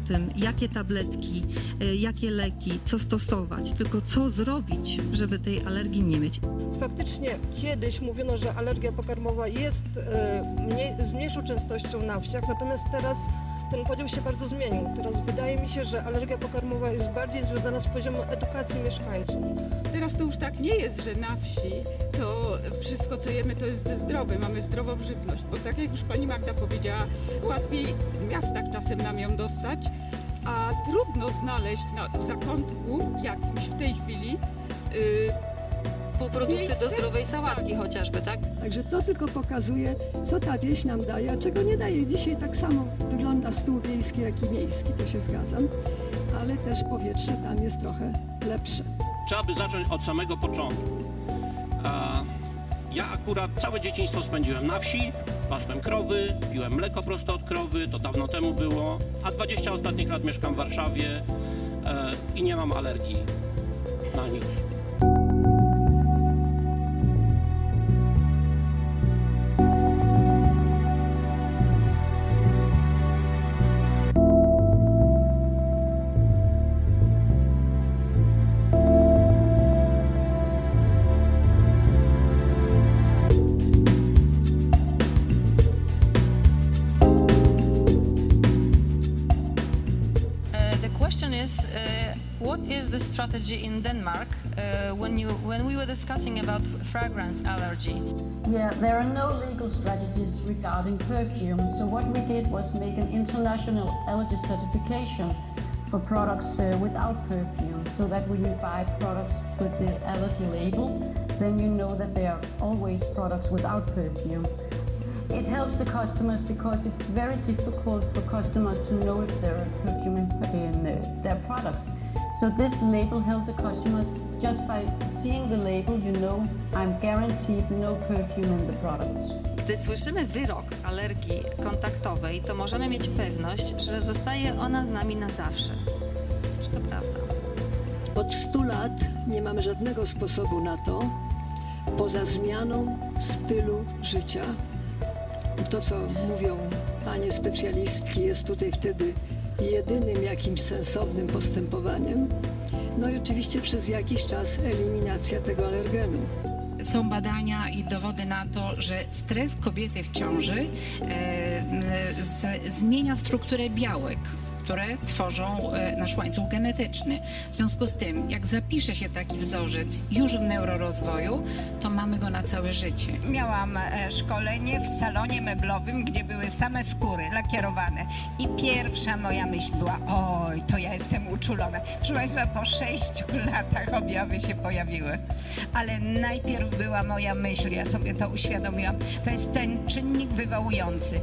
tym, jakie tabletki, y, jakie leki, co stosować, tylko co zrobić, żeby tej alergii nie mieć. Faktycznie kiedyś mówiono, że alergia pokarmowa jest e, mniej, z mniejszą częstością na wsiach, natomiast teraz ten podział się bardzo zmienił. Teraz wydaje mi się, że alergia pokarmowa jest bardziej związana z poziomem edukacji mieszkańców. Teraz to już tak nie jest, że na wsi to wszystko co jemy to jest zdrowe, mamy zdrową żywność, bo tak jak już pani Magda powiedziała, łatwiej w miastach czasem nam ją dostać, a trudno znaleźć na, w zakątku jakimś w tej chwili y, Miejsce? do zdrowej sałatki chociażby, tak? Także to tylko pokazuje, co ta wieś nam daje, a czego nie daje. Dzisiaj tak samo wygląda stół wiejski, jak i miejski, to się zgadzam, ale też powietrze tam jest trochę lepsze. Trzeba by zacząć od samego początku. A ja akurat całe dzieciństwo spędziłem na wsi, pasłem krowy, piłem mleko prosto od krowy, to dawno temu było, a 20 ostatnich lat mieszkam w Warszawie e, i nie mam alergii na nic. Question is, uh, what is the strategy in Denmark uh, when you when we were discussing about fragrance allergy? Yeah, there are no legal strategies regarding perfume. So what we did was make an international allergy certification for products uh, without perfume, so that when you buy products with the allergy label, then you know that they are always products without perfume. It helps the customers because it's very difficult for customers to know if there are perfume in, their products. So this label helps the customers just by seeing the label, you know I'm guaranteed no perfume in the products. Gdy słyszymy wyrok alergii kontaktowej, to możemy mieć pewność, że zostaje ona z nami na zawsze. Czy to prawda? Od 100 lat nie mamy żadnego sposobu na to, poza zmianą stylu życia. To, co mówią panie specjalistki, jest tutaj wtedy jedynym jakimś sensownym postępowaniem. No i oczywiście przez jakiś czas eliminacja tego alergenu. Są badania i dowody na to, że stres kobiety w ciąży e, z, zmienia strukturę białek, które tworzą e, nasz łańcuch genetyczny. W związku z tym, jak zapisze się taki wzorzec już w neurorozwoju, to mamy go na całe życie. Miałam e, szkolenie w salonie meblowym, gdzie były same skóry lakierowane. I pierwsza moja myśl była, oj, to ja jestem uczulona. Proszę Państwa, po sześciu latach objawy się pojawiły. Ale najpierw była moja myśl, ja sobie to uświadomiłam, to jest ten czynnik wywołujący.